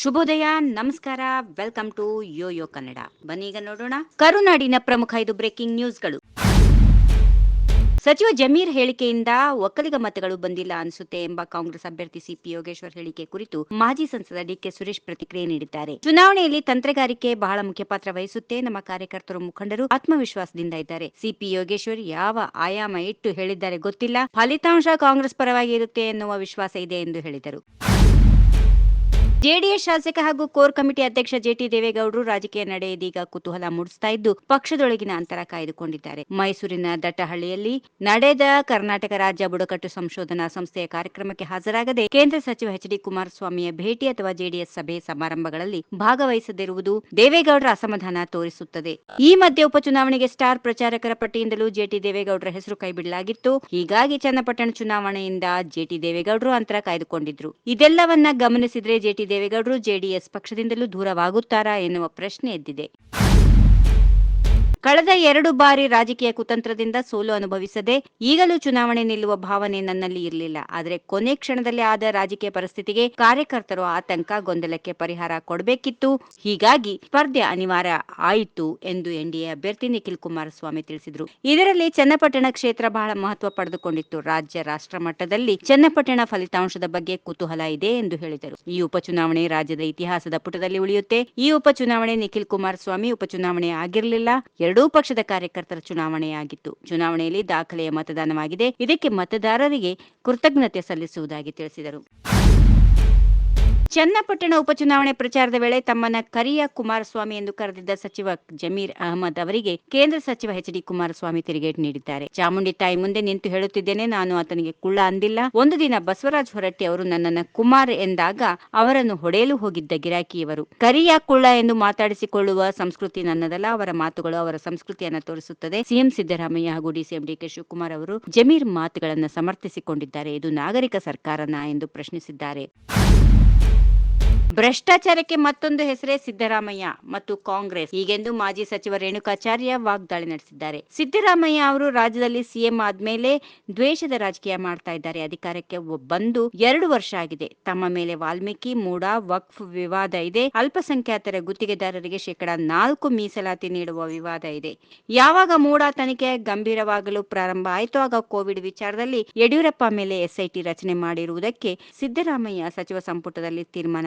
ಶುಭೋದಯ, ನಮಸ್ಕಾರ, welcome to yo yo Kannada. ಬನ್ನೀಗ ನೋಡೋಣ ಕರುನಾಡಿನ ಪ್ರಮುಖ ಐದು ಬ್ರೇಕಿಂಗ್ ನ್ಯೂಸ್ಗಳು. ಸಚಿವ ಜಮೀರ್ ಹೇಳಿಕೆಯಿಂದ ಒಕ್ಕಲಿಗ ಮತಗಳು ಬಂದಿಲ್ಲ ಅನಿಸುತ್ತೆ ಎಂಬ ಕಾಂಗ್ರೆಸ್ ಅಭ್ಯರ್ಥಿ ಸಿಪಿ ಯೋಗೇಶ್ವರ್ ಹೇಳಿಕೆ ಕುರಿತು ಮಾಜಿ ಸಂಸದ ಡಿಕೆ ಸುರೇಶ್ ಪ್ರತಿಕ್ರಿಯೆ ನೀಡಿದ್ದಾರೆ. ಚುನಾವಣೆಯಲ್ಲಿ ತಂತ್ರಗಾರಿಕೆ ಬಹಳ ಮುಖ್ಯ ಪಾತ್ರ ವಹಿಸುತ್ತೆ. ನಮ್ಮ ಕಾರ್ಯಕರ್ತರು, ಮುಖಂಡರು ಆತ್ಮವಿಶ್ವಾಸದಿಂದ ಇದ್ದಾರೆ. ಸಿಪಿ ಯೋಗೇಶ್ವರ್ ಯಾವ ಆಯಾಮ ಇಟ್ಟು ಹೇಳಿದ್ದಾರೆ ಗೊತ್ತಿಲ್ಲ. ಫಲಿತಾಂಶ ಕಾಂಗ್ರೆಸ್ ಪರವಾಗಿ ಇರುತ್ತೆ ಎನ್ನುವ ವಿಶ್ವಾಸ ಇದೆ ಎಂದು ಹೇಳಿದರು. ಜೆಡಿಎಸ್ ಶಾಸಕ ಹಾಗೂ ಕೋರ್ ಕಮಿಟಿ ಅಧ್ಯಕ್ಷ ಜೆಟಿ ದೇವೇಗೌಡರು ರಾಜಕೀಯ ನಡೆ ಇದೀಗ ಕುತೂಹಲ ಮೂಡಿಸ್ತಾ ಇದ್ದು ಪಕ್ಷದೊಳಗಿನ ಅಂತರ ಕಾಯ್ದುಕೊಂಡಿದ್ದಾರೆ. ಮೈಸೂರಿನ ದಟ್ಟಹಳ್ಳಿಯಲ್ಲಿ ನಡೆದ ಕರ್ನಾಟಕ ರಾಜ್ಯ ಬುಡಕಟ್ಟು ಸಂಶೋಧನಾ ಸಂಸ್ಥೆಯ ಕಾರ್ಯಕ್ರಮಕ್ಕೆ ಹಾಜರಾಗದೆ ಕೇಂದ್ರ ಸಚಿವ ಎಚ್ ಡಿ ಕುಮಾರಸ್ವಾಮಿಯ ಭೇಟಿ ಅಥವಾ ಜೆಡಿಎಸ್ ಸಭೆ ಸಮಾರಂಭಗಳಲ್ಲಿ ಭಾಗವಹಿಸದಿರುವುದು ದೇವೇಗೌಡರ ಅಸಮಾಧಾನ ತೋರಿಸುತ್ತದೆ. ಈ ಮಧ್ಯೆ ಉಪಚುನಾವಣೆಗೆ ಸ್ಟಾರ್ ಪ್ರಚಾರಕರ ಪಟ್ಟಿಯಿಂದಲೂ ಜೆಟಿ ದೇವೇಗೌಡರ ಹೆಸರು ಕೈಬಿಡಲಾಗಿತ್ತು. ಹೀಗಾಗಿ ಚನ್ನಪಟ್ಟಣ ಚುನಾವಣೆಯಿಂದ ಜೆಟಿ ದೇವೇಗೌಡರು ಅಂತರ ಕಾಯ್ದುಕೊಂಡಿದ್ರು. ಇದೆಲ್ಲವನ್ನ ಗಮನಿಸಿದ್ರೆ ಜೆಟಿ ದೇವೇಗೌಡರು ಜೆಡಿಎಸ್ ಪಕ್ಷದಿಂದಲೂ ದೂರವಾಗುತ್ತಾರಾ ಎನ್ನುವ ಪ್ರಶ್ನೆ ಎದ್ದಿದೆ. ಕಳೆದ ಎರಡು ಬಾರಿ ರಾಜಕೀಯ ಕುತಂತ್ರದಿಂದ ಸೋಲು ಅನುಭವಿಸದೆ ಈಗಲೂ ಚುನಾವಣೆ ನಿಲ್ಲುವ ಭಾವನೆ ನನ್ನಲ್ಲಿ ಇರಲಿಲ್ಲ. ಆದರೆ ಕೊನೆ ಕ್ಷಣದಲ್ಲಿ ಆದ ರಾಜಕೀಯ ಪರಿಸ್ಥಿತಿಗೆ ಕಾರ್ಯಕರ್ತರು ಆತಂಕ, ಗೊಂದಲಕ್ಕೆ ಪರಿಹಾರ ಕೊಡಬೇಕಿತ್ತು. ಹೀಗಾಗಿ ಸ್ಪರ್ಧೆ ಅನಿವಾರ್ಯ ಆಯಿತು ಎಂದು ಎನ್ಡಿಎ ಅಭ್ಯರ್ಥಿ ನಿಖಿಲ್ ಕುಮಾರಸ್ವಾಮಿ ತಿಳಿಸಿದರು. ಇದರಲ್ಲಿ ಚನ್ನಪಟ್ಟಣ ಕ್ಷೇತ್ರ ಬಹಳ ಮಹತ್ವ ಪಡೆದುಕೊಂಡಿತ್ತು. ರಾಜ್ಯ ರಾಷ್ಟ್ರ ಮಟ್ಟದಲ್ಲಿ ಚನ್ನಪಟ್ಟಣ ಫಲಿತಾಂಶದ ಬಗ್ಗೆ ಕುತೂಹಲ ಇದೆ ಎಂದು ಹೇಳಿದರು. ಈ ಉಪಚುನಾವಣೆ ರಾಜ್ಯದ ಇತಿಹಾಸದ ಪುಟದಲ್ಲಿ ಉಳಿಯುತ್ತೆ. ಈ ಉಪಚುನಾವಣೆ ನಿಖಿಲ್ ಕುಮಾರಸ್ವಾಮಿ ಉಪಚುನಾವಣೆ ಆಗಿರಲಿಲ್ಲ. ಎರಡೂ ಪಕ್ಷದ ಕಾರ್ಯಕರ್ತರ ಚುನಾವಣೆಯಾಗಿತ್ತು. ಚುನಾವಣೆಯಲ್ಲಿ ದಾಖಲೆಯ ಮತದಾನವಾಗಿದೆ. ಇದಕ್ಕೆ ಮತದಾರರಿಗೆ ಕೃತಜ್ಞತೆ ಸಲ್ಲಿಸುವುದಾಗಿ ತಿಳಿಸಿದರು. ಚನ್ನಪಟ್ಟಣ ಉಪಚುನಾವಣೆ ಪ್ರಚಾರದ ವೇಳೆ ತಮ್ಮನ್ನ ಕರಿಯ ಕುಮಾರಸ್ವಾಮಿ ಎಂದು ಕರೆದಿದ್ದ ಸಚಿವ ಜಮೀರ್ ಅಹಮದ್ ಅವರಿಗೆ ಕೇಂದ್ರ ಸಚಿವ ಎಚ್ ಡಿ ಕುಮಾರಸ್ವಾಮಿ ತಿರುಗೇಟು ನೀಡಿದ್ದಾರೆ. ಚಾಮುಂಡಿ ತಾಯಿ ಮುಂದೆ ನಿಂತು ಹೇಳುತ್ತಿದ್ದೇನೆ, ನಾನು ಆತನಿಗೆ ಕುಳ್ಳ ಅಂದಿಲ್ಲ. ಒಂದು ದಿನ ಬಸವರಾಜ ಹೊರಟ್ಟಿ ಅವರು ನನ್ನನ್ನು ಕುಮಾರ್ ಎಂದಾಗ ಅವರನ್ನು ಹೊಡೆಯಲು ಹೋಗಿದ್ದ ಗಿರಾಕಿಯವರು. ಕರಿಯ ಕುಳ್ಳ ಎಂದು ಮಾತಾಡಿಸಿಕೊಳ್ಳುವ ಸಂಸ್ಕೃತಿ ನನ್ನದಲ್ಲ, ಅವರ ಮಾತುಗಳು ಅವರ ಸಂಸ್ಕೃತಿಯನ್ನು ತೋರಿಸುತ್ತದೆ. ಸಿಎಂ ಸಿದ್ದರಾಮಯ್ಯ ಹಾಗೂ ಡಿಸಿಎಂ ಡಿಕೆ ಶಿವಕುಮಾರ್ ಅವರು ಜಮೀರ್ ಮಾತುಗಳನ್ನು ಸಮರ್ಥಿಸಿಕೊಂಡಿದ್ದಾರೆ. ಇದು ನಾಗರಿಕ ಸರ್ಕಾರನ ಎಂದು ಪ್ರಶ್ನಿಸಿದ್ದಾರೆ. ಭ್ರಷ್ಟಾಚಾರಕ್ಕೆ ಮತ್ತೊಂದು ಹೆಸರೇ ಸಿದ್ದರಾಮಯ್ಯ ಮತ್ತು ಕಾಂಗ್ರೆಸ್. ಹೀಗೆಂದು ಮಾಜಿ ಸಚಿವ ರೇಣುಕಾಚಾರ್ಯ ವಾಗ್ದಾಳಿ ನಡೆಸಿದ್ದಾರೆ. ಸಿದ್ದರಾಮಯ್ಯ ಅವರು ರಾಜ್ಯದಲ್ಲಿ ಸಿಎಂ ಆದ್ಮೇಲೆ ದ್ವೇಷದ ರಾಜಕೀಯ ಮಾಡ್ತಾ ಇದ್ದಾರೆ. ಅಧಿಕಾರಕ್ಕೆ ಬಂದು ಎರಡು ವರ್ಷ ಆಗಿದೆ. ತಮ್ಮ ಮೇಲೆ ವಾಲ್ಮೀಕಿ ಮೂಡ ವಕ್ಫ್ ವಿವಾದ ಇದೆ. ಅಲ್ಪಸಂಖ್ಯಾತರ ಗುತ್ತಿಗೆದಾರರಿಗೆ ಶೇಕಡ ನಾಲ್ಕು ಮೀಸಲಾತಿ ನೀಡುವ ವಿವಾದ ಇದೆ. ಯಾವಾಗ ಮೂಡ ತನಿಖೆ ಗಂಭೀರವಾಗಲು ಪ್ರಾರಂಭ ಆಯಿತು ಆಗ ಕೋವಿಡ್ ವಿಚಾರದಲ್ಲಿ ಯಡಿಯೂರಪ್ಪ ಮೇಲೆ ಎಸ್ಐಟಿ ರಚನೆ ಮಾಡಿರುವುದಕ್ಕೆ ಸಿದ್ದರಾಮಯ್ಯ ಸಚಿವ ಸಂಪುಟದಲ್ಲಿ ತೀರ್ಮಾನ